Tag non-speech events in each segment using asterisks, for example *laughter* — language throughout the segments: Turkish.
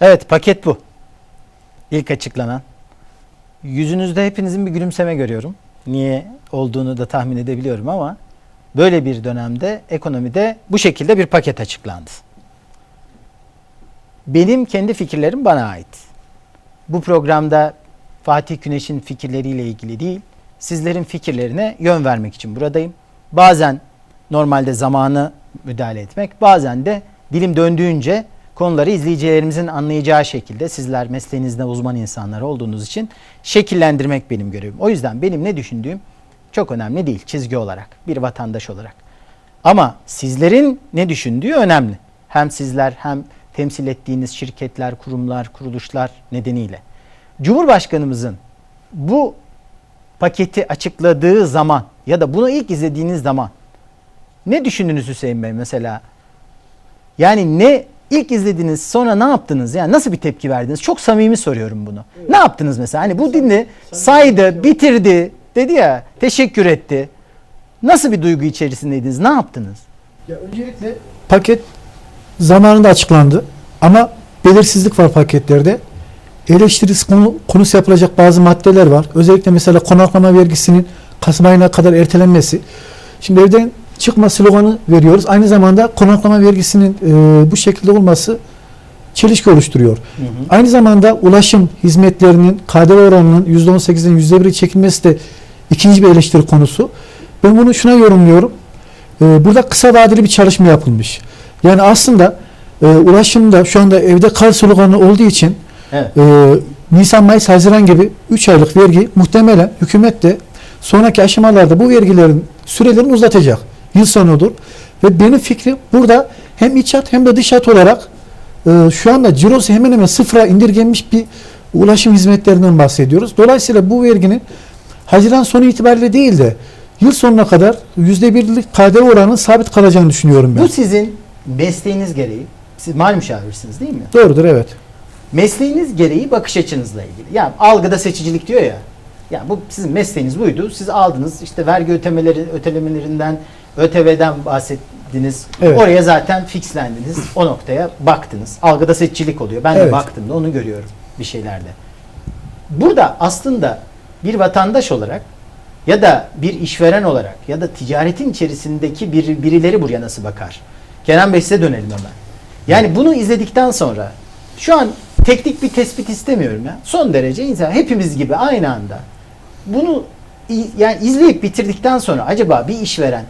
Evet paket bu. İlk açıklanan. Yüzünüzde hepinizin bir gülümseme görüyorum. Niye olduğunu da tahmin edebiliyorum ama böyle bir dönemde ekonomide bu şekilde bir paket açıklandı. Benim kendi fikirlerim bana ait. Bu programda Fatih Güneş'in fikirleriyle ilgili değil, sizlerin fikirlerine yön vermek için buradayım. Bazen normalde zamanı müdahale etmek, bazen de dilim döndüğünce konuları izleyicilerimizin anlayacağı şekilde sizler mesleğinizde uzman insanlar olduğunuz için şekillendirmek benim görevim. O yüzden benim ne düşündüğüm çok önemli değil çizgi olarak, bir vatandaş olarak. Ama sizlerin ne düşündüğü önemli. Hem sizler hem temsil ettiğiniz şirketler, kurumlar, kuruluşlar nedeniyle. Cumhurbaşkanımızın bu paketi açıkladığı zaman ya da bunu ilk izlediğiniz zaman ne düşündünüz Hüseyin Bey mesela? Yani ne ilk izlediniz sonra ne yaptınız? Yani nasıl bir tepki verdiniz? Çok samimi soruyorum bunu. Ne yaptınız mesela? Hani bu dinle saydı, bitirdi, dedi ya, teşekkür etti. Nasıl bir duygu içerisindeydiniz? Ne yaptınız? Ya öncelikle paket zamanında açıklandı ama belirsizlik var paketlerde. Eleştirisi konu, konusu yapılacak bazı maddeler var. Özellikle mesela konaklama vergisinin Kasım ayına kadar ertelenmesi. Şimdi evden çıkma sloganı veriyoruz. Aynı zamanda konaklama vergisinin e, bu şekilde olması çelişki oluşturuyor. Aynı zamanda ulaşım hizmetlerinin KDV oranının %18'den %1'e çekilmesi de ikinci bir eleştiri konusu. Ben bunu şuna yorumluyorum. Ee, burada kısa vadeli bir çalışma yapılmış. Yani aslında e, ulaşımda şu anda evde kal sloganı olduğu için Evet. e, Nisan, Mayıs, Haziran gibi 3 aylık vergi muhtemelen hükümet de sonraki aşamalarda bu vergilerin sürelerini uzatacak. Yıl sonudur. Ve benim fikrim burada hem iç hat hem de dış hat olarak e, şu anda cirosu hemen hemen sıfıra indirgenmiş bir ulaşım hizmetlerinden bahsediyoruz. Dolayısıyla bu verginin Haziran sonu itibariyle değil de yıl sonuna kadar %1'lik KDV oranının sabit kalacağını düşünüyorum ben. Bu sizin mesleğiniz gereği, siz mal müşavirsiniz değil mi? Doğrudur evet. Mesleğiniz gereği bakış açınızla ilgili. Yani algıda seçicilik diyor ya. Yani bu sizin mesleğiniz buydu. Siz aldınız işte vergi ötemeleri, ötelemelerinden, ÖTV'den bahsettiniz. Evet. Oraya zaten fixlendiniz. O noktaya baktınız. Algıda seçicilik oluyor. Ben de Evet. baktım da onu görüyorum bir şeylerde. Burada aslında bir vatandaş olarak ya da bir işveren olarak ya da ticaretin içerisindeki bir, birileri buraya nasıl bakar? Kenan Bey size dönelim hemen. Yani bunu izledikten sonra şu an teknik bir tespit istemiyorum ya. Son derece insan hepimiz gibi aynı anda bunu yani izleyip bitirdikten sonra acaba bir işveren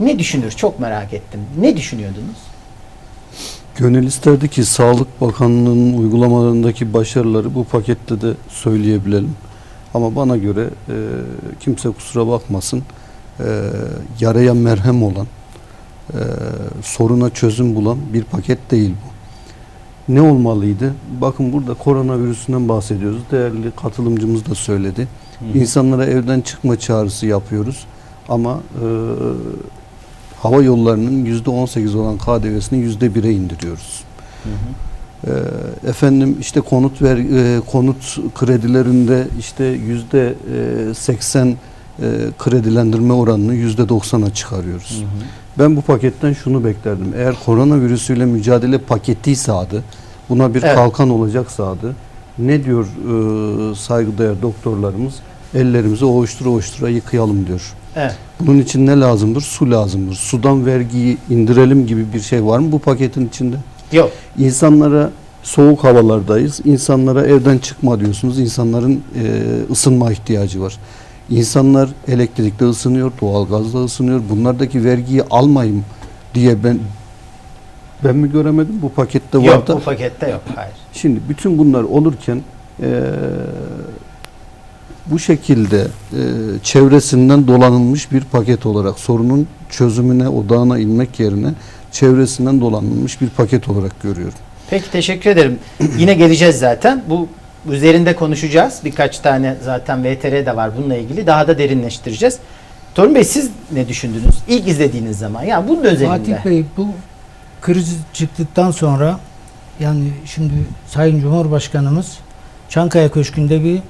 ne düşünür çok merak ettim. Ne düşünüyordunuz? Gönül isterdi ki Sağlık Bakanlığı'nın uygulamalarındaki başarıları bu pakette de söyleyebilelim. Ama bana göre e, kimse kusura bakmasın e, yaraya merhem olan, e, soruna çözüm bulan bir paket değil bu. Ne olmalıydı? Bakın burada koronavirüsünden bahsediyoruz. Değerli katılımcımız da söyledi. İnsanlara evden çıkma çağrısı yapıyoruz. Ama e, hava yollarının %18 olan KDV'sini %1'e indiriyoruz. Ee, efendim işte konut ver e, konut kredilerinde işte yüzde e, 80 e, kredilendirme oranını yüzde 90'a çıkarıyoruz. Ben bu paketten şunu beklerdim. Eğer koronavirüsüyle mücadele paketiyse adı, buna bir Evet. kalkan olacaksa adı, ne diyor e, saygıdeğer doktorlarımız? Ellerimizi ovuştura ovuştura yıkayalım diyor. Evet. Bunun için ne lazımdır? Su lazımdır. Sudan vergiyi indirelim gibi bir şey var mı bu paketin içinde? Yok. İnsanlara soğuk havalardayız. İnsanlara evden çıkma diyorsunuz. İnsanların e, ısınma ihtiyacı var. İnsanlar elektrikle ısınıyor, doğalgazla ısınıyor. Bunlardaki vergiyi almayayım diye ben ben mi göremedim? Bu pakette var Yok da. bu pakette yok. Hayır. Şimdi bütün bunlar olurken eee, bu şekilde eee, çevresinden dolanılmış bir paket olarak sorunun çözümüne, odağına inmek yerine çevresinden dolanılmış bir paket olarak görüyorum. Peki teşekkür ederim. *clears throat* Yine geleceğiz zaten. Bu üzerinde konuşacağız. Birkaç tane zaten VTR de var bununla ilgili. Daha da derinleştireceğiz. Torun Bey siz ne düşündünüz? İlk izlediğiniz zaman. Ya bunun özelinde. Fatih Bey bu kriz çıktıktan sonra yani şimdi Sayın Cumhurbaşkanımız Çankaya Köşkü'nde bir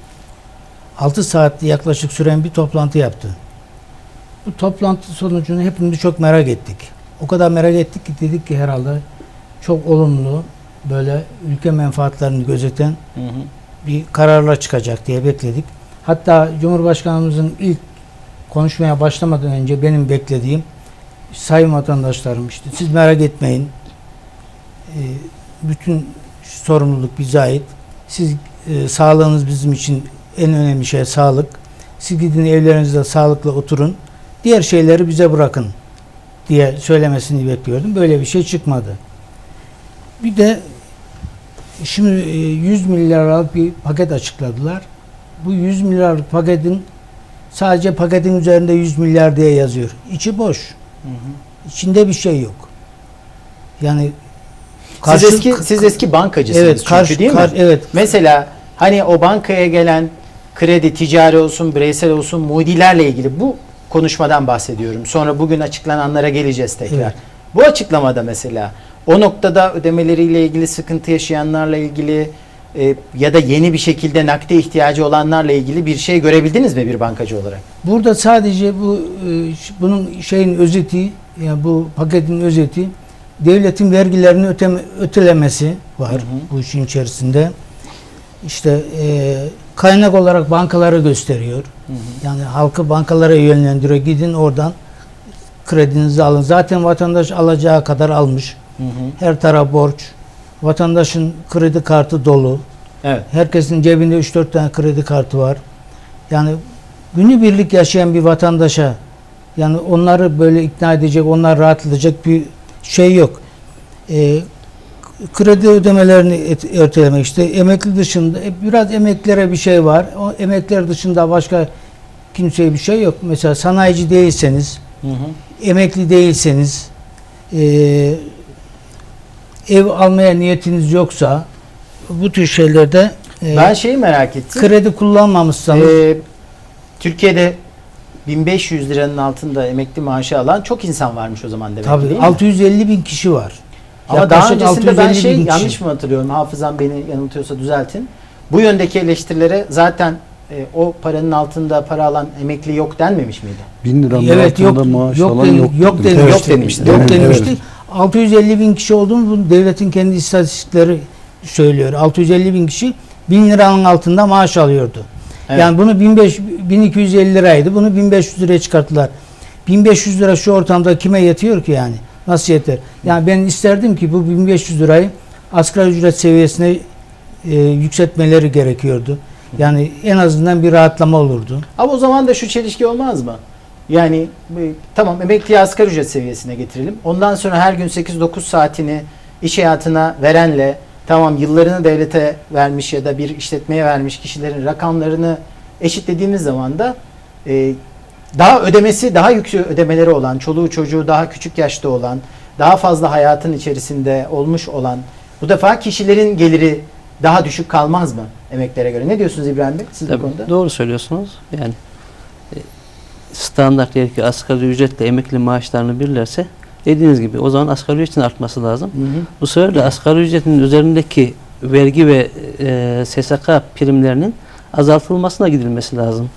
6 saat yaklaşık süren bir toplantı yaptı. Bu toplantı sonucunu hepimiz çok merak ettik. O kadar merak ettik ki dedik ki herhalde çok olumlu böyle ülke menfaatlerini gözeten Hı hı. bir kararla çıkacak diye bekledik. Hatta Cumhurbaşkanımızın ilk konuşmaya başlamadan önce benim beklediğim sayın vatandaşlarım işte siz merak etmeyin. Ee, bütün sorumluluk bize ait. Siz e, sağlığınız bizim için en önemli şey sağlık. Siz gidin evlerinizde sağlıklı oturun. Diğer şeyleri bize bırakın diye söylemesini bekliyordum. Böyle bir şey çıkmadı. Bir de şimdi e, 100 milyarlık bir paket açıkladılar. Bu 100 milyarlık paketin sadece paketin üzerinde 100 milyar diye yazıyor. İçi boş. Hı hı. İçinde bir şey yok. Yani Siz karşı- eski siz eski bankacısınız evet çünkü karşı değil mi? kar- evet Mesela hani o bankaya gelen kredi ticari olsun, bireysel olsun mudilerle ilgili bu konuşmadan bahsediyorum. Sonra bugün açıklananlara geleceğiz tekrar. Evet. Bu açıklamada mesela o noktada ödemeleriyle ilgili sıkıntı yaşayanlarla ilgili e, ya da yeni bir şekilde nakde ihtiyacı olanlarla ilgili bir şey görebildiniz mi bir bankacı olarak? Burada sadece bu e, bunun şeyin özeti yani bu paketin özeti devletin vergilerini öteme, ötelemesi var Hı hı. bu işin içerisinde. İşte e, kaynak olarak bankaları gösteriyor. Yani halkı bankalara yönlendiriyor. Gidin oradan kredinizi alın. Zaten vatandaş alacağı kadar almış. Hı hı. Her taraf borç. Vatandaşın kredi kartı dolu. Evet. Herkesin cebinde 3-4 tane kredi kartı var. Yani günübirlik yaşayan bir vatandaşa yani onları böyle ikna edecek, onlar rahatlatacak bir şey yok. Ee, kredi ödemelerini et, ertelemek işte emekli dışında e, biraz emeklilere bir şey var. O emekliler dışında başka kimseye bir şey yok. Mesela sanayici değilseniz, Hı hı. emekli değilseniz, eee, ev almaya niyetiniz yoksa bu tür şeylerde eee, Ben şeyi merak ettim. kredi kullanmamışsanız Ee, Türkiye'de 1500 liranın altında emekli maaşı alan çok insan varmış o zaman demek ki, tabii değil mi? 650 bin kişi var. Ama daha Yaklaşık öncesinde ben 650 şey bin kişi. yanlış mı hatırlıyorum? Hafızam beni yanıltıyorsa düzeltin. Bu yöndeki eleştirilere zaten e, o paranın altında para alan emekli yok denmemiş miydi? Bin liranın Evet yok altında maaş yok, alan den- yok. yok. Yok denmişti, Yok denmişti. Evet. 650 bin kişi olduğunu bu devletin kendi istatistikleri söylüyor. 650 bin kişi 1000 liranın altında maaş alıyordu. Evet. Yani bunu 1500 1250 liraydı. Bunu 1500 liraya çıkarttılar. 1500 lira şu ortamda kime yetiyor ki yani? Nasıl yeter? Yani ben isterdim ki bu 1500 lirayı asgari ücret seviyesine e, yükseltmeleri gerekiyordu. Yani en azından bir rahatlama olurdu. Ama o zaman da şu çelişki olmaz mı? Yani bu- tamam emekliyi asgari ücret seviyesine getirelim. Ondan sonra her gün 8-9 saatini iş hayatına verenle tamam yıllarını devlete vermiş ya da bir işletmeye vermiş kişilerin rakamlarını eşitlediğimiz zaman da e, daha ödemesi daha yüksek ödemeleri olan, çoluğu çocuğu daha küçük yaşta olan, daha fazla hayatın içerisinde olmuş olan bu defa kişilerin geliri daha düşük kalmaz mı emeklere göre? Ne diyorsunuz İbrahim Bey siz bu Tabii, konuda? Doğru söylüyorsunuz. Yani e, standart diyelim ki asgari ücretle emekli maaşlarını birlerse dediğiniz gibi o zaman asgari ücretin artması lazım. Hı hı. Bu sefer de asgari ücretin üzerindeki vergi ve e, SSK primlerinin azaltılmasına gidilmesi lazım.